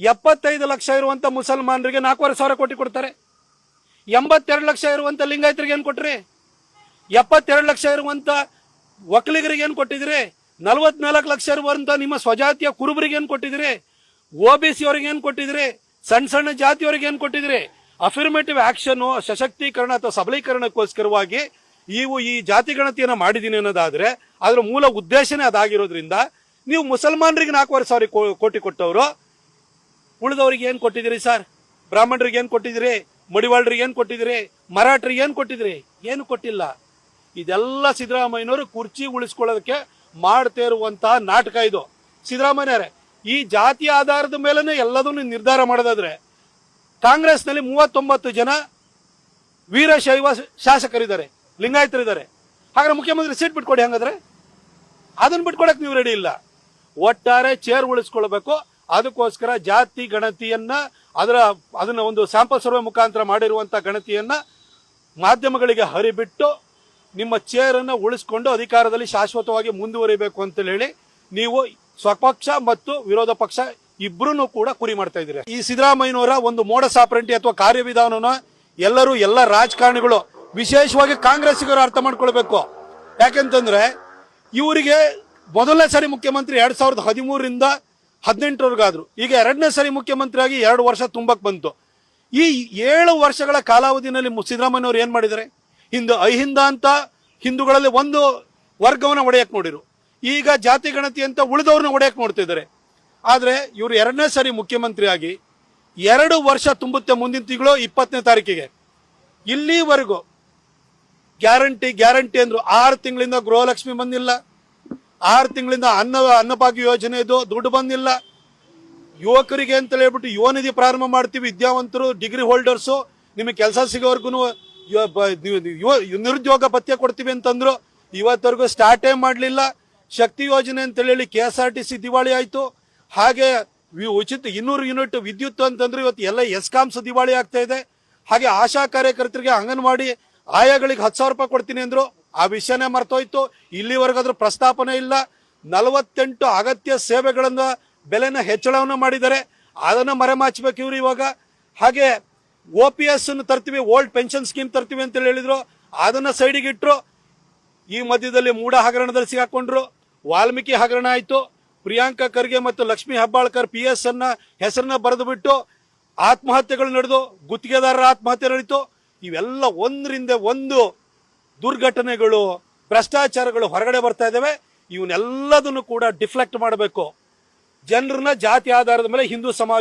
ಎಪ್ಪತ್ತೈದು ಲಕ್ಷ ಇರುವಂತ ಮುಸಲ್ಮಾನರಿಗೆ ನಾಲ್ಕೂವರೆ ಸಾವಿರ ಕೋಟಿ ಕೊಡ್ತಾರೆ. ಎಂಬತ್ತೆರಡು ಲಕ್ಷ ಇರುವಂತ ಲಿಂಗಾಯತರಿಗೆ ಏನು ಕೊಟ್ರಿ? ಎಪ್ಪತ್ತೆರಡು ಲಕ್ಷ ಇರುವಂತ ಒಕ್ಕಲಿಗರಿಗೆ ಏನು ಕೊಟ್ಟಿದ್ರಿ? ನಲವತ್ನಾಲ್ಕು ಲಕ್ಷ ಇರುವಂತ ನಿಮ್ಮ ಸ್ವಜಾತಿಯ ಕುರುಬರಿಗೆ ಏನು ಕೊಟ್ಟಿದ್ರಿ? ಒ ಬಿ ಸಿ ಅವ್ರಿಗೆ ಏನು ಕೊಟ್ಟಿದ್ರಿ? ಸಣ್ಣ ಸಣ್ಣ ಜಾತಿಯವರಿಗೆ ಏನು ಕೊಟ್ಟಿದ್ರಿ? ಅಫಿರ್ಮೇಟಿವ್ ಆಕ್ಷನ್ ಸಶಕ್ತೀಕರಣ ಅಥವಾ ಸಬಲೀಕರಣಕ್ಕೋಸ್ಕರವಾಗಿ ನೀವು ಈ ಜಾತಿ ಗಣತಿಯನ್ನು ಮಾಡಿದೀನಿ ಅನ್ನೋದಾದ್ರೆ ಅದರ ಮೂಲ ಉದ್ದೇಶನೇ ಅದಾಗಿರೋದ್ರಿಂದ ನೀವು ಮುಸಲ್ಮಾನರಿಗೆ ನಾಲ್ಕೂವರೆ ಸಾವಿರ ಕೋಟಿ ಕೊಟ್ಟವರು ಉಳಿದವರಿಗೆ ಏನು ಕೊಟ್ಟಿದ್ದೀರಿ ಸರ್? ಬ್ರಾಹ್ಮಣರಿಗೆ ಏನು ಕೊಟ್ಟಿದ್ದೀರಿ? ಮಡಿವಾಳರಿಗೆ ಏನು ಕೊಟ್ಟಿದ್ದೀರಿ? ಮರಾಠರಿಗೆ ಏನು ಕೊಟ್ಟಿದ್ದೀರಿ? ಏನು ಕೊಟ್ಟಿಲ್ಲ. ಇದೆಲ್ಲ ಸಿದ್ದರಾಮಯ್ಯನವರು ಕುರ್ಚಿ ಉಳಿಸ್ಕೊಳ್ಳೋದಕ್ಕೆ ಮಾಡ್ತಾ ಇರುವಂತಹ ನಾಟಕ ಇದು. ಸಿದ್ದರಾಮಯ್ಯರೇ ಈ ಜಾತಿ ಆಧಾರದ ಮೇಲೇ ಎಲ್ಲದನ್ನು ನಿರ್ಧಾರ ಮಾಡೋದಾದ್ರೆ, ಕಾಂಗ್ರೆಸ್ನಲ್ಲಿ ಮೂವತ್ತೊಂಬತ್ತು ಜನ ವೀರಶೈವ ಶಾಸಕರಿದ್ದಾರೆ, ಲಿಂಗಾಯತರಿದ್ದಾರೆ. ಹಾಗಾದ್ರೆ ಮುಖ್ಯಮಂತ್ರಿ ಸೀಟ್ ಬಿಟ್ಕೊಡಿ ಹಂಗಾದ್ರೆ? ಅದನ್ನ ಬಿಟ್ಕೊಡಕ್ ನೀವು ರೆಡಿ ಇಲ್ಲ. ಒಟ್ಟಾರೆ ಚೇರ್ ಉಳಿಸ್ಕೊಳ್ಬೇಕು. ಅದಕ್ಕೋಸ್ಕರ ಜಾತಿ ಗಣತಿಯನ್ನ ಅದರ ಅದನ್ನ ಒಂದು ಸ್ಯಾಂಪಲ್ ಸರ್ವೆ ಮುಖಾಂತರ ಮಾಡಿರುವಂತ ಗಣತಿಯನ್ನ ಮಾಧ್ಯಮಗಳಿಗೆ ಹರಿಬಿಟ್ಟು ನಿಮ್ಮ ಚೇರನ್ನು ಉಳಿಸ್ಕೊಂಡು ಅಧಿಕಾರದಲ್ಲಿ ಶಾಶ್ವತವಾಗಿ ಮುಂದುವರಿಬೇಕು ಅಂತ ಹೇಳಿ ನೀವು ಸ್ವಪಕ್ಷ ಮತ್ತು ವಿರೋಧ ಪಕ್ಷ ಇಬ್ರು ಕೂಡ ಕುರಿ ಮಾಡ್ತಾ ಇದ್ದೀರಿ. ಈ ಸಿದ್ದರಾಮಯ್ಯನವರ ಒಂದು ಮೋಡ ಸಾಪರಂಟಿ ಅಥವಾ ಕಾರ್ಯವಿಧಾನನ ಎಲ್ಲರೂ ಎಲ್ಲ ರಾಜಕಾರಣಿಗಳು ವಿಶೇಷವಾಗಿ ಕಾಂಗ್ರೆಸ್ಸಿಗರು ಅರ್ಥ ಮಾಡ್ಕೊಳ್ಬೇಕು. ಯಾಕೆಂತಂದ್ರೆ ಇವರಿಗೆ ಮೊದಲನೇ ಸಾರಿ ಮುಖ್ಯಮಂತ್ರಿ ಎರಡ್ ಸಾವಿರದ ಹದಿಮೂರರಿಂದ ಹದಿನೆಂಟರವರೆಗಾದ್ರು. ಈಗ ಎರಡನೇ ಸರಿ ಮುಖ್ಯಮಂತ್ರಿಯಾಗಿ ಎರಡು ವರ್ಷ ತುಂಬಕ್ಕೆ ಬಂತು. ಈ ಏಳು ವರ್ಷಗಳ ಕಾಲಾವಧಿನಲ್ಲಿ ಮು- ಏನು ಮಾಡಿದ್ದಾರೆ? ಹಿಂದೂ ಅಹಿಂದ ಅಂತ ಹಿಂದೂಗಳಲ್ಲಿ ಒಂದು ವರ್ಗವನ್ನ ಒಡೆಯಕ್ ನೋಡಿರು. ಈಗ ಜಾತಿ ಗಣತಿ ಅಂತ ಉಳಿದವ್ರನ್ನ ಒಡೆಯಕ್ಕೆ ನೋಡ್ತಿದ್ದಾರೆ ಆದರೆ ಇವರು ಎರಡನೇ ಸಾರಿ ಮುಖ್ಯಮಂತ್ರಿಯಾಗಿ ಎರಡು ವರ್ಷ ತುಂಬುತ್ತೆ ಮುಂದಿನ ತಿಂಗಳು ಇಪ್ಪತ್ತನೇ ತಾರೀಕಿಗೆ. ಇಲ್ಲಿವರೆಗೂ ಗ್ಯಾರಂಟಿ ಗ್ಯಾರಂಟಿ ಅಂದ್ರು ಆರು ತಿಂಗಳಿಂದ ಗೃಹಲಕ್ಷ್ಮಿ ಬಂದಿಲ್ಲ. ಆರು ತಿಂಗಳಿಂದ ಅನ್ನ ಅನ್ನಭಾಗ್ಯ ಯೋಜನೆದು ದುಡ್ಡು ಬಂದಿಲ್ಲ. ಯುವಕರಿಗೆ ಅಂತ ಹೇಳ್ಬಿಟ್ಟು ಯುವ ನಿಧಿ ಪ್ರಾರಂಭ ಮಾಡ್ತೀವಿ, ವಿದ್ಯಾವಂತರು, ಡಿಗ್ರಿ ಹೋಲ್ಡರ್ಸು, ನಿಮಗೆ ಕೆಲಸ ಸಿಗೋವರೆಗೂ ನಿರುದ್ಯೋಗ ಪತ್ತೆ ಕೊಡ್ತೀವಿ ಅಂತಂದ್ರು, ಇವತ್ತವರೆಗೂ ಸ್ಟಾರ್ಟೇ ಮಾಡಲಿಲ್ಲ. ಶಕ್ತಿ ಯೋಜನೆ ಅಂತ ಹೇಳಿ K S R T C ದಿವಾಳಿ ಆಯಿತು. ಹಾಗೆ ಉಚಿತ ಇನ್ನೂರು ಯೂನಿಟ್ ವಿದ್ಯುತ್ ಅಂತಂದ್ರೆ ಇವತ್ತು ಎಲ್ಲ ಎಸ್ಕಾಮ್ಸ್ ದಿವಾಳಿ ಆಗ್ತಾ ಇದೆ. ಹಾಗೆ ಆಶಾ ಕಾರ್ಯಕರ್ತರಿಗೆ ಅಂಗನವಾಡಿ ಆಯಾಗಳಿಗೆ ಹತ್ತು ಸಾವಿರ ರೂಪಾಯಿ ಕೊಡ್ತೀನಿ ಅಂದ್ರು. ಆ ವಿಷಯನೇ ಮರ್ತೋಯ್ತು. ಇಲ್ಲಿವರೆಗಾದ್ರೂ ಪ್ರಸ್ತಾಪನೆ ಇಲ್ಲ. ನಲವತ್ತೆಂಟು ಅಗತ್ಯ ಸೇವೆಗಳನ್ನ, ಬೆಲೆನ ಹೆಚ್ಚಳವನ್ನು ಮಾಡಿದ್ದಾರೆ. ಅದನ್ನ ಮರೆಮಾಚಬೇಕು ಇವ್ರು ಇವಾಗ. ಹಾಗೆ ಒ ಪಿ ಎಸ್ ತರ್ತೀವಿ ಓಲ್ಡ್ ಪೆನ್ಷನ್ ಸ್ಕೀಮ್ ತರ್ತೀವಿ ಅಂತ ಹೇಳಿದ್ರು. ಅದನ್ನ ಸೈಡಿಗೆ ಇಟ್ರು. ಈ ಮಧ್ಯದಲ್ಲಿ ಮೂಡ ಹಗರಣದಲ್ಲಿ ಸಿಗಾಕೊಂಡ್ರು. ವಾಲ್ಮೀಕಿ ಹಗರಣ ಆಯಿತು. ಪ್ರಿಯಾಂಕಾ ಖರ್ಗೆ ಮತ್ತು ಲಕ್ಷ್ಮೀ ಹೆಬ್ಬಾಳ್ಕರ್ ಪಿ ಎಸ್ ಅನ್ನ ಹೆಸರನ್ನ ಬರೆದು ಬಿಟ್ಟು ಆತ್ಮಹತ್ಯೆಗಳು ನಡೆದು, ಗುತ್ತಿಗೆದಾರರ ಆತ್ಮಹತ್ಯೆ ನಡೀತು. ಇವೆಲ್ಲ ಒಂದರಿಂದ ಒಂದು ದುರ್ಘಟನೆಗಳು, ಭ್ರಷ್ಟಾಚಾರಗಳು ಹೊರಗಡೆ ಬರ್ತಾ ಇದ್ದಾವೆ ಇವನ್ನೆಲ್ಲದನ್ನು ಕೂಡ ಡಿಫ್ಲೆಕ್ಟ್ ಮಾಡಬೇಕು. ಜನರನ್ನ ಜಾತಿ ಆಧಾರದ ಮೇಲೆ ಹಿಂದೂ ಸಮಾಜ